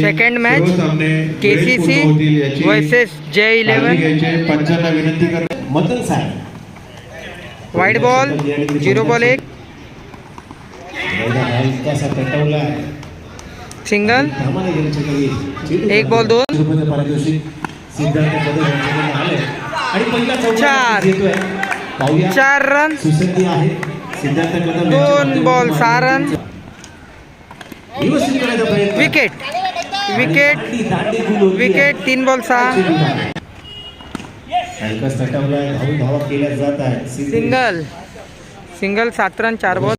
Second match KCC versus काळजी eleven. पंचांना विनंती करतो मदन साहेब वाईट बॉल झिरो बॉल एक. सिंगल एक बॉल दोन. चार. चार रन दोन बॉल सहा रन विकेट विकेट विकेट. तीन बॉल सहा सिंगल सिंगल सात रन चार बॉल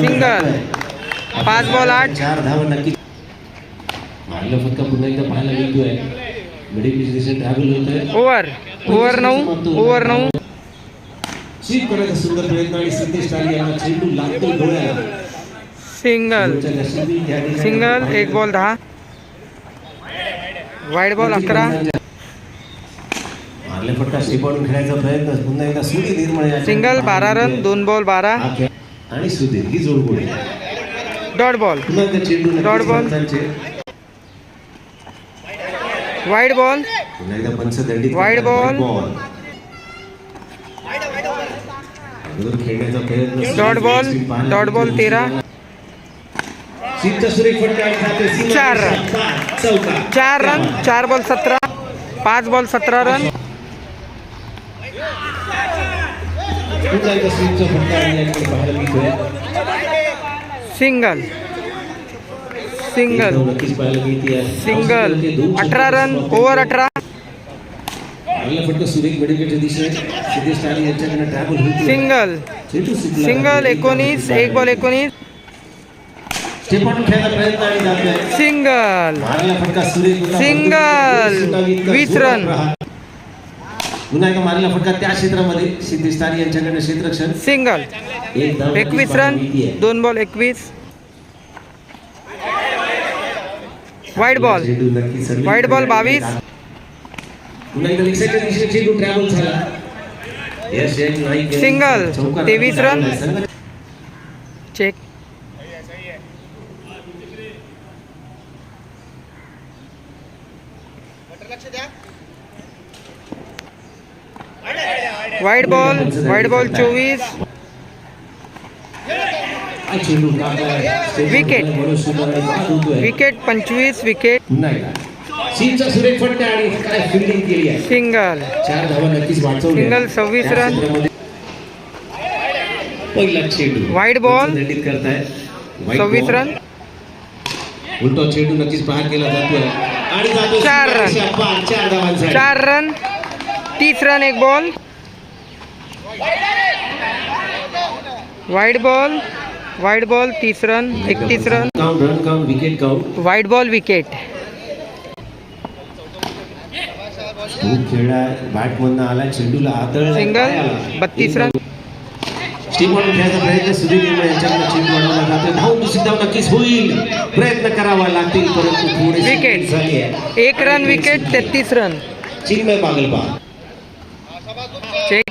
सिंगल. पाच बॉल आठ. चार धावा नक्की. मारलं फक्त पुन्हा एकदा पाहायला मिळतोय. मिडिल ओव्हर ओव्हर नऊ. ओव्हर नऊ. स्वीप करायचा सुंदर प्रयत्न आणि सिद्धेश तारी यांना चेंडू लागतो डोळ्याला. सिंगल. सिंगल एक बॉल दहा. वाईट बॉल अकरा. मारले फटका शेपाडून खेळायचा प्रयत्न. पुन्हा एकदा सुधी निर्मळ सिंगल बारा रन. दोन बॉल बारा. आणि सुधीर ही जोडगोळी डॉट बॉल. पुन्हा एकदा चेंडू नक्कीच Dot ball. पाहायला Dot ball मिळतो. तेरा. चार. रन. चार रन चार बॉल सतरा पाच बॉल सतरा रन. सिंगल. सिंगल. सिंगल. अठरा रन ओव्हर अठरा. आपला फटका सुरेख मेडिकेटच्या दिशेने सिद्धेश तारी यांच्याकडे ट्रॅव्हल होती सिंगल. सिंगल एकोणीस एक बॉल एकोणीस. प्रयत्न आणि सिंगल. मारला फटका सुरेख होता. सिंगल. वीस रन. पुन्हा एकदा मारला फटका त्या क्षेत्रामध्ये. सिद्धेश तारी यांच्याकडे क्षेत्ररक्षण. सिंगल. एक धाव एकवीस रन. दोन बॉल एकवीस. वाईट बॉल. नक्की White ball बावीस. एकदा लेगसाईडच्या दिशेने चेंडू ट्रॅव्हल झाला यश एक. Single. चौकार तेवीस run. Check wide ball wide ball चोवीस होतोय. विकेट पंचवीस विकेट सीमचा सुरेख फटका आणि काय फिल्डिंग केली आहे. सिंगल. चार धावा नक्कीच वाचवल्या. Single, सव्वीस रन. पहिला चेंडू. Ball. दंडित करताय. सव्वीस. रन. उलटा चेंडू नक्कीच पार केला जातोय. आणि जातो चार रन. चार धावांसाठी. चार रन. तीस रन एक ball wide ball wide ball तीस रन. एकतीस run. Count run count wicket count wide ball wicket तो खेळा बॅट मधनं आला चेंडूला आदळ सिंगल बत्तीस रन. स्टीम म्हणून खेळायचा प्रयत्न सुधीर निर्मळ यांच्याकडे चेंडू अडवला जातोय धावून दुसरी धाव नक्कीच होईल. प्रयत्न करावा लागतील परंतु थोडी Wicket. झाली आहे एक रन विकेट तेहतीस रन चिन्मय बागलबा चेक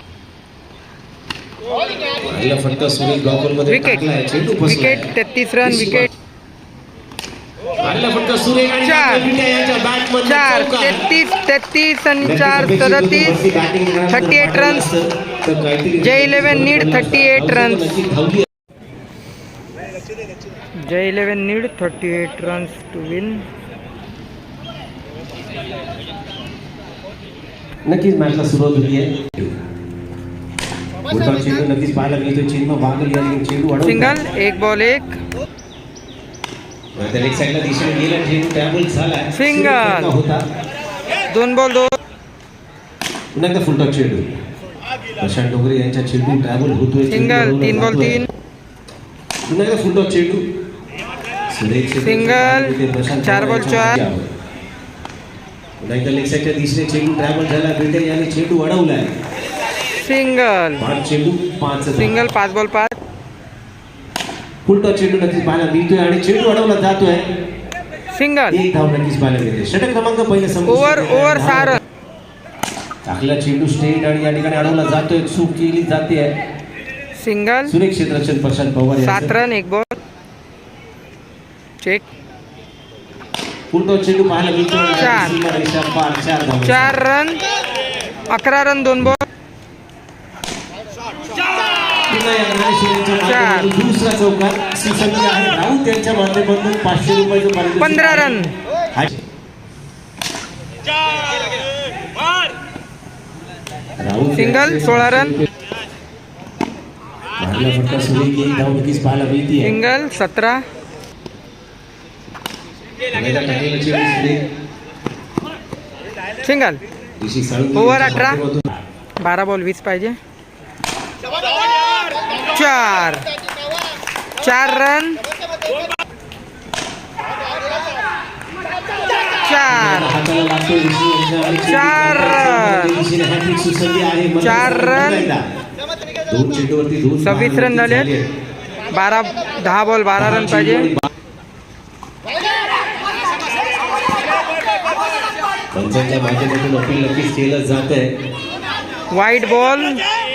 पहिला फटका सुनील गावकरमध्ये विकेट चेंडू. विकेट तेहतीस रन विकेट पहिला फटका सुरेख आणि चार. चार. तेहतीस तेहतीस आणि चार सदतीस वरती batting करण्यानंतर 38 पाठवलं runs. असतं, तर काहीतरी जय 11 need 38 धावसंख्या runs. नक्की धावली Jai eleven need thirty eight runs to win नक्कीच मॅचला सुरुवात होती आहे चेंडू नक्कीच पाहायला मिळतो चेंडू अडवला. सिंगल एक बॉल एक त्या लेग साईडला दिशेने गेला चेंडू टॅबल झाला Single. होता. दोन बॉल दोन. पुन्हा एकदा फुलटॉप चेंडू प्रशांत डोंगरे यांच्या चेंडू ट्रॅव्हल होतोय सिंगल तीन बॉल. तीन. पुन्हा एकदा फुलटॉप चेंडू प्रशांत चार बॉल चार. पुन्हा एकदा लेग साईडच्या दिशेने चेंडू ट्रॅव्हल झाला बिल्डर यांनी चेंडू अडवलाय. सिंगल पाच चेंडू पाच धावा. सिंगल पाच बॉल पाच. फुलटॉप चेंडू नक्कीच पाहायला मिळतोय आणि चेंडू अडवला जातोय. सिंगल. एक धाव नक्कीच पाहायला मिळते. षटक क्रमांक पहिले ओव्हर ओव्हर रन टाकला चेंडू स्टेट आणि या ठिकाणी अडवला जातोय. चूक केली जाते. सिंगल. सुरेख क्षेत्ररक्षण प्रशांत पवार. सात रन एक बॉल चेक पूर्ण चेंडू पाहायला मिळतो चार. सीमारेषा पार. चार धावा. चार रन अकरा रन दोन बॉल राऊत यांच्या माध्यमातून. पाचशे रुपयाचं पंधरा. रन. सिंगल सोळा रन. सिंगल सतरा. सिंगल. ओव्हर अठरा. बारा बॉल वीस पाहिजे. चार चार रन चार चार रन. चार रन. सव्वीस रन झाले. बारा दहा बॉल बारा रन पाहिजे वाईट बॉल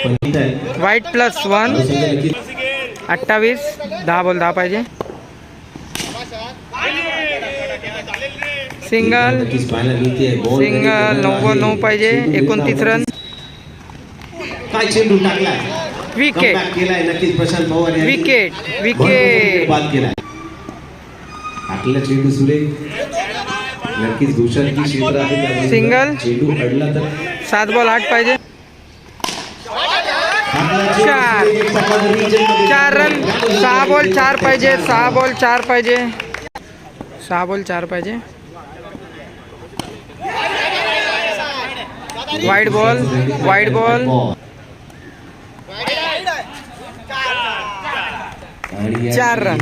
वाईट प्लस वन अठ्ठावीस. दहा बॉल दहा पाहिजे. सिंगल पाहायला मिळते बॉल सिंगल नव्वद नऊ पाहिजे. एकोणतीस रन काय चेंडू टाकलाय? विकेट केलाय नक्कीच प्रशांत पवार. विकेट विकेट बाद केलाय. टाकलेला चेंडू सुरेख. नक्कीच क्षेत्र आहे. त्यामध्ये सिंगल. चेंडू अडला तर. सात बॉल आठ पाहिजे. टाकला चार. region चार रन। सहा बॉल चार पाहिजे, सहा बॉल चार पाहिजे। सहा बॉल चार पाहिजे। वाईट बॉल वाईट बॉल चार रन.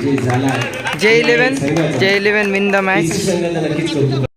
जे इलेवन जे इलेवन विन द मॅच